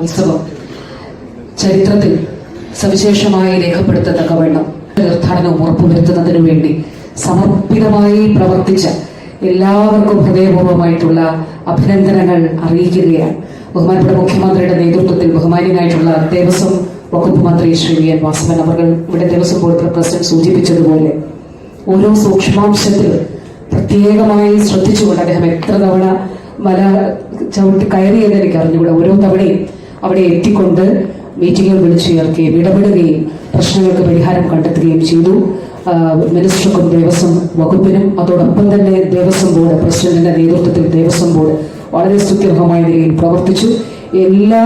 ഉത്സവം ചരിത്രത്തിൽ സവിശേഷമായി രേഖപ്പെടുത്തത്തക്കവണ്ണം തീർത്ഥാടനം ഉറപ്പുവരുത്തുന്നതിന് വേണ്ടി സമർപ്പിതമായി പ്രവർത്തിച്ച എല്ലാവർക്കും ഹൃദയപൂർവമായിട്ടുള്ള അഭിനന്ദനങ്ങൾ അറിയിക്കുകയാണ്. ബഹുമാനപ്പെട്ട മുഖ്യമന്ത്രിയുടെ നേതൃത്വത്തിൽ ബഹുമാനിയായിട്ടുള്ള ദേവസ്വം വകുപ്പ് മന്ത്രി ശ്രീ വി എൻ വാസവൻ അവർ ഇവിടെ ദേവസ്വം ബോർഡ് പ്രസിഡന്റ് സൂചിപ്പിച്ചതുപോലെ ഓരോ സൂക്ഷ്മാംശത്തിൽ പ്രത്യേകമായി ശ്രദ്ധിച്ചുകൊണ്ട് അദ്ദേഹം എത്ര തവണ മല ചവിട്ടി കയറിയെന്ന് എനിക്ക് അറിഞ്ഞുകൂടെ ഓരോ തവണയും അവിടെ എത്തിക്കൊണ്ട് മീറ്റിംഗിൽ വിളിച്ചു ചേർക്കുകയും ഇടപെടുകയും പ്രശ്നങ്ങൾക്ക് പരിഹാരം കണ്ടെത്തുകയും ചെയ്തു. മിനിസ്റ്റർക്കും ദേവസ്വം വകുപ്പിനും അതോടൊപ്പം തന്നെ ദേവസ്വം ബോർഡ് പ്രസിഡന്റിന്റെ നേതൃത്വത്തിൽ ദേവസ്വം ബോർഡ് വളരെ സ്തുത്യർഹമായ നിലയിൽ പ്രവർത്തിച്ചു. എല്ലാ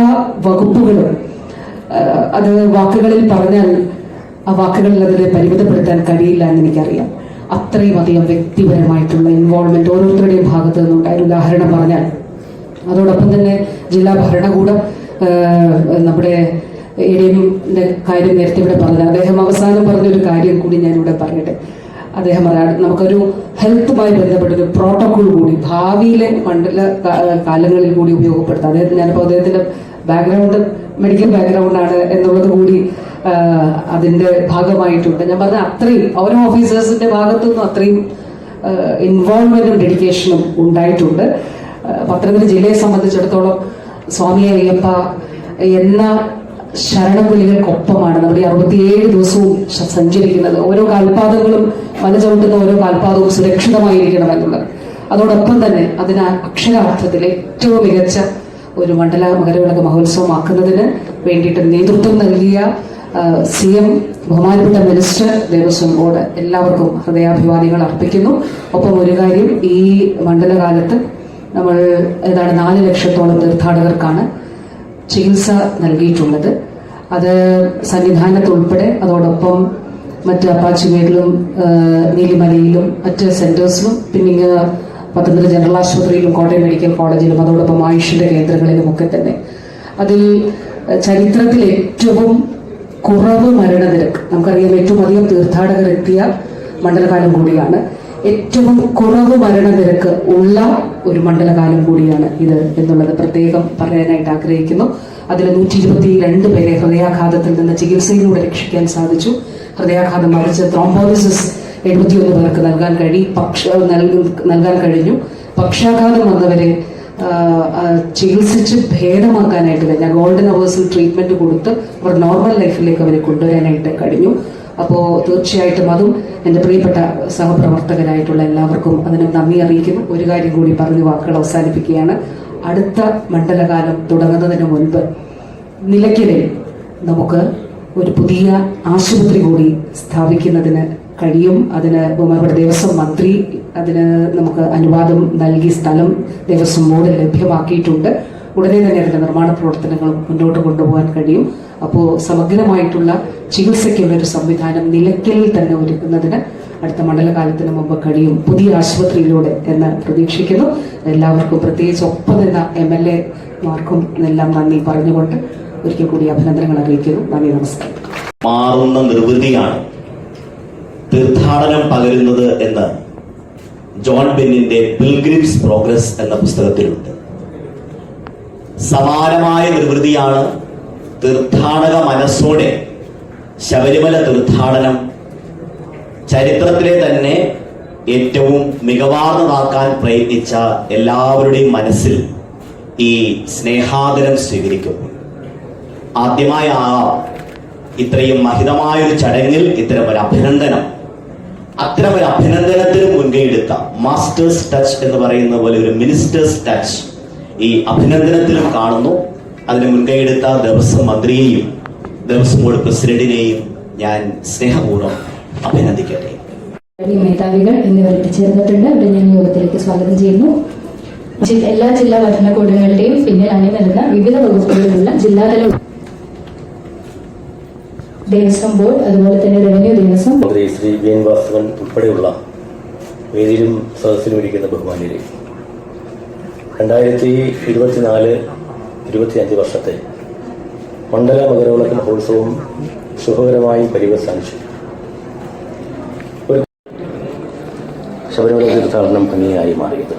വകുപ്പുകളും അത് വാക്കുകളിൽ പറഞ്ഞാൽ ആ വാക്കുകളിൽ അതിനെ പരിമിതപ്പെടുത്താൻ കഴിയില്ല എന്ന് എനിക്കറിയാം. അത്രയും അധികം വ്യക്തിപരമായിട്ടുള്ള ഇൻവോൾവ്മെന്റ് ഓരോരുത്തരുടെയും ഭാഗത്തു നിന്നുണ്ടായ ഉദാഹരണം പറഞ്ഞാൽ അതോടൊപ്പം തന്നെ ജില്ലാ ഭരണകൂടം നമ്മുടെ എഡിഎമ്മിന്റെ കാര്യം നേരത്തെ ഇവിടെ പറഞ്ഞത്. അദ്ദേഹം അവസാനം പറഞ്ഞൊരു കാര്യം കൂടി ഞാനിവിടെ പറയട്ടെ അദ്ദേഹം പറയാം നമുക്കൊരു ഹെൽത്തുമായി ബന്ധപ്പെട്ട ഒരു പ്രോട്ടോകോൾ കൂടി ഭാവിയിലെ മണ്ഡല കാലങ്ങളിൽ കൂടി ഉപയോഗപ്പെടുത്താം. അദ്ദേഹത്തിന് ഞാനിപ്പോൾ അദ്ദേഹത്തിന്റെ ബാക്ക്ഗ്രൗണ്ട് മെഡിക്കൽ ബാക്ക്ഗ്രൗണ്ട് ആണ് എന്നുള്ളത് കൂടി അതിന്റെ ഭാഗമായിട്ടുണ്ട്. ഞാൻ പറഞ്ഞ അത്രയും ഓരോ ഓഫീസേഴ്സിന്റെ ഭാഗത്തുനിന്നും അത്രയും ഇൻവോൾവ്മെന്റും ഡെഡിക്കേഷനും ഉണ്ടായിട്ടുണ്ട്. പത്തനംതിട്ട ജില്ലയെ സംബന്ധിച്ചിടത്തോളം സ്വാമി അയ്യപ്പ എന്ന ശരണപുലികൾക്കൊപ്പമാണ് നമ്മുടെ അറുപത്തിയേഴ് ദിവസവും സഞ്ചരിക്കുന്നത്. ഓരോ കാൽപാദങ്ങളും മല ചവിട്ടുന്ന ഓരോ കാൽപാദവും സുരക്ഷിതമായിരിക്കണം എന്നുള്ളത്. അതോടൊപ്പം തന്നെ അതിന് അക്ഷരാർത്ഥത്തിൽ ഏറ്റവും മികച്ച ഒരു മണ്ഡല മകരവിളക്ക് മഹോത്സവമാക്കുന്നതിന് വേണ്ടിയിട്ട് നേതൃത്വം നൽകിയ സി എം ബഹുമാനപ്പെട്ട മിനിസ്റ്റർ ദേവസ്വം ബോർഡ് എല്ലാവർക്കും ഹൃദയാഭിമാനികൾ അർപ്പിക്കുന്നു. ഒപ്പം ഒരു കാര്യം ഈ മണ്ഡലകാലത്ത് നമ്മൾ ഏതാണ്ട് നാല് ലക്ഷത്തോളം തീർത്ഥാടകർക്കാണ് ചികിത്സ നൽകിയിട്ടുള്ളത്. അത് സന്നിധാനത്തുൾപ്പെടെ അതോടൊപ്പം മറ്റ് അപ്പാച്ചിമേഡിലും നീലിമലയിലും മറ്റ് സെന്റേഴ്സിലും പിന്നെ പത്തനംതിട്ട ജനറൽ ആശുപത്രിയിലും കോട്ടയം മെഡിക്കൽ കോളേജിലും അതോടൊപ്പം ആയുഷിന്റെ കേന്ദ്രങ്ങളിലും ഒക്കെ തന്നെ. അതിൽ ചരിത്രത്തിൽ ഏറ്റവും കുറവ് മരണനിരക്ക് നമുക്കറിയാം ഏറ്റവും അധികം തീർത്ഥാടകർ എത്തിയ മണ്ഡലകാലം കൂടിയാണ്. ഏറ്റവും കുറവ് മരണനിരക്ക് ഉള്ള ഒരു മണ്ഡലകാലം കൂടിയാണ് ഇത് എന്നുള്ളത് പ്രത്യേകം പറയാനായിട്ട് ആഗ്രഹിക്കുന്നു. അതിൽ നൂറ്റി ഇരുപത്തി രണ്ട് പേരെ ഹൃദയാഘാതത്തിൽ നിന്ന് ചികിത്സയിലൂടെ രക്ഷിക്കാൻ സാധിച്ചു. ഹൃദയാഘാതം മറിച്ച് ത്രോംബോളിസിസ് എഴുപത്തിയൊന്ന് പേർക്ക് നൽകാൻ കഴി പക്ഷ നൽകാൻ കഴിഞ്ഞു. പക്ഷാഘാതം വന്നവരെ ചികിത്സിച്ച് ഭേദമാക്കാനായിട്ട് കഴിഞ്ഞ ഗോൾഡൻ അവേഴ്സിൽ ട്രീറ്റ്മെന്റ് കൊടുത്ത് അവർ നോർമൽ ലൈഫിലേക്ക് അവരെ കൊണ്ടുവരാനായിട്ട് കഴിഞ്ഞു. അപ്പോൾ തീർച്ചയായിട്ടും അതും എന്റെ പ്രിയപ്പെട്ട സഹപ്രവർത്തകരായിട്ടുള്ള എല്ലാവർക്കും അതിന് നന്ദി അറിയിക്കുന്നു. ഒരു കാര്യം കൂടി പറഞ്ഞ് വാക്കുകൾ അവസാനിപ്പിക്കുകയാണ്. അടുത്ത മണ്ഡലകാലം തുടങ്ങുന്നതിന് മുൻപ് നിലയ്ക്കലിൽ നമുക്ക് ഒരു പുതിയ ആശുപത്രി കൂടി സ്ഥാപിക്കുന്നതിന് കഴിയും. അതിന് ബഹുമാനപ്പെട്ട ദേവസ്വം മന്ത്രി അതിന് നമുക്ക് അനുവാദം നൽകി സ്ഥലം ദേവസ്വം ബോർഡ് ലഭ്യമാക്കിയിട്ടുണ്ട്. ഉടനെ തന്നെ അതിന്റെ നിർമ്മാണ പ്രവർത്തനങ്ങൾ മുന്നോട്ട് കൊണ്ടുപോകാൻ കഴിയും. അപ്പോൾ സമഗ്രമായിട്ടുള്ള ചികിത്സയ്ക്കുള്ള ഒരു സംവിധാനം നിലയ്ക്കലിൽ തന്നെ ഒരുക്കുന്നതിന് അടുത്ത മണ്ഡലകാലത്തിന് മുമ്പ് കഴിയും. പുതിയ ആശുപത്രിയിലൂടെ എന്ന് പ്രതീക്ഷിക്കുന്നു. എല്ലാവർക്കും പ്രത്യേകിച്ച് ഒപ്പം നിന്ന എം എൽ എ മാർക്കും എല്ലാം നന്ദി പറഞ്ഞുകൊണ്ട് ഒരിക്കൽ കൂടി അഭിനന്ദനങ്ങൾ അറിയിക്കുന്നു. നന്ദി നമസ്കാരം. മാറുന്ന നിർവൃതിയാണ് തീർത്ഥാടനം പകരുന്നത് എന്ന് ജോൺ ബെന്നിന്റെ പിൽഗ്രിംസ് പ്രോഗ്രസ് എന്ന പുസ്തകത്തിലുണ്ട്. സമാനമായ നിർവൃതിയാണ് തീർത്ഥാടക മനസ്സോടെ ശബരിമല തീർത്ഥാടനം. ചരിത്രത്തിലെ തന്നെ ഏറ്റവും മികവാർന്നതാക്കാൻ പ്രയത്നിച്ച എല്ലാവരുടെയും മനസ്സിൽ ഈ സ്നേഹാദരം സ്വീകരിക്കും. ആദ്യമായ ആ ഇത്രയും മഹിതമായ ഒരു ചടങ്ങിൽ ഇത്തരം ഒരു അഭിനന്ദനം. അത്തരം ഒരു അഭിനന്ദനത്തിന് മുൻകൈയെടുത്ത മാസ്റ്റേഴ്സ് ടച്ച് എന്ന് പറയുന്ന പോലെ ഒരു മിനിസ്റ്റേഴ്സ് ടച്ച് ഈ അഭിനന്ദനത്തിലും കാണുന്നു. അതിന് മുൻകൈയെടുത്ത ദേവസ്വം മന്ത്രിയെയും ദേവസ്വം ബോർഡ് പ്രസിഡന്റിനെയും ഞാൻ സ്നേഹപൂർവം അഭിനന്ദിക്കട്ടെ. മേധാവികൾ എന്നിവർ എത്തിച്ചേർന്നിട്ടുണ്ട്. അവരെ ഞാൻ യോഗത്തിലേക്ക് സ്വാഗതം ചെയ്യുന്നു. എല്ലാ ജില്ലാ ഭരണകൂടങ്ങളുടെയും പിന്നിൽ അണിനിരുന്ന വിവിധ വകുപ്പുകളിലുള്ള ജില്ലാതല ദേവസ്വം ബോർഡ് അതുപോലെ തന്നെ റവന്യൂ ദേവസ്വം മന്ത്രി ശ്രീ വി എൻ വാസവൻ ഉൾപ്പെടെയുള്ള വേദിയിലും സദസ്സിലും ഇരിക്കുന്ന ബഹുമാന്യരെ രണ്ടായിരത്തി ഇരുപത്തിനാല് ഇരുപത്തിയഞ്ച് വർഷത്തെ മണ്ഡല മകരവിളക്ക് മഹോത്സവം സുഖകരമായി പരിവസാനിച്ചു ശബരിമല തീർത്ഥാടനം ഭംഗിയായി മാറിയത്.